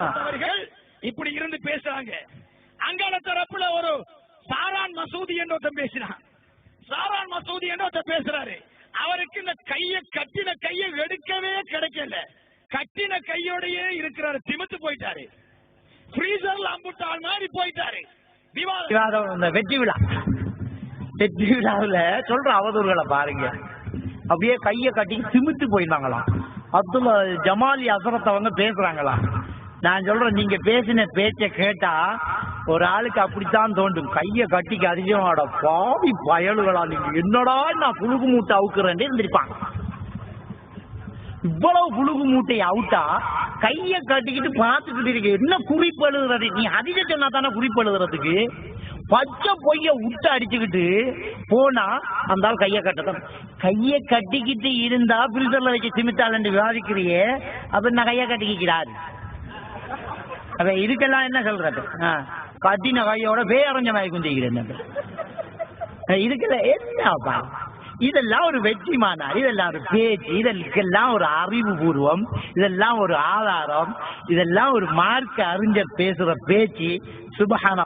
அவர்கள் இப்படி இருந்து பேசுறாங்க. அங்கால தரப்புல ஒரு சாரான் மசூதி என்று ஒருத்தன் பேசினான். சாரான் மசூதி என்று ஒருத்தன் பேசுறாரு. அவருக்கு இந்த கைய கட்டின கைய எடுக்கவே கிடைக்கல. கட்டின கையோடயே இருக்கிறாரு. திமித்து போயிட்டாரு. ஃப்ரீசர்ல அம்புட்டால் மாதிரி போயிட்டாரு. விவாதம். அந்த வெற்றி விழா. வெற்றி விழாவில் சொல்ற அவதூறுகளை பாருங்க. அப்படியே கைய கட்டி திமித்து போயிருந்தாங்களாம் அப்துல்லா ஜமாலி அசரத்தை வந்து பேசுறாங்களா நான் சொல்றேன் நீங்க பேசின பேச்ச கேட்டா ஒரு ஆளுக்கு அப்படித்தான் தோண்டும் கைய கட்டிக்கு அதிகமாட பாவி பயலுகளா நீங்க என்னடா நான் புழுகு மூட்டை அவுக்குறேன் இருந்திருப்பாங்க இவ்வளவு புழுகு மூட்டையை அவுட்டா கைய கட்டிக்கிட்டு பார்த்துக்கிட்டு இருக்கு என்ன குறிப்பு எழுதுறது? நீ அதிக சொன்னா தானே குறிப்பு எழுதுறதுக்கு? பச்சை பொய்ய விட்டு அடிச்சுக்கிட்டு போனா அந்த ஆள் கைய கட்டதான் கைய கட்டிக்கிட்டு இருந்தா பில்டர்ல வச்சு சிமித்தாள் விவாதிக்கிறியே அப்ப நான் கைய கட்டிக்கிறாரு அப்ப இதுக்கெல்லாம் என்ன சொல்றது? ஆ, கட்டின கையோட பேரஞ்ச மாதிரி குந்திக்கிறேன் இதுக்கெல்லாம் என்னப்பா? இதெல்லாம் ஒரு வெற்றி மாநாடு இதெல்லாம் ஒரு பேச்சு இதற்கெல்லாம் ஒரு அறிவுபூர்வம் இதெல்லாம் ஒரு ஆதாரம் இதெல்லாம் ஒரு மார்க்க அறிஞர் பேசுற பேச்சு. சுபகான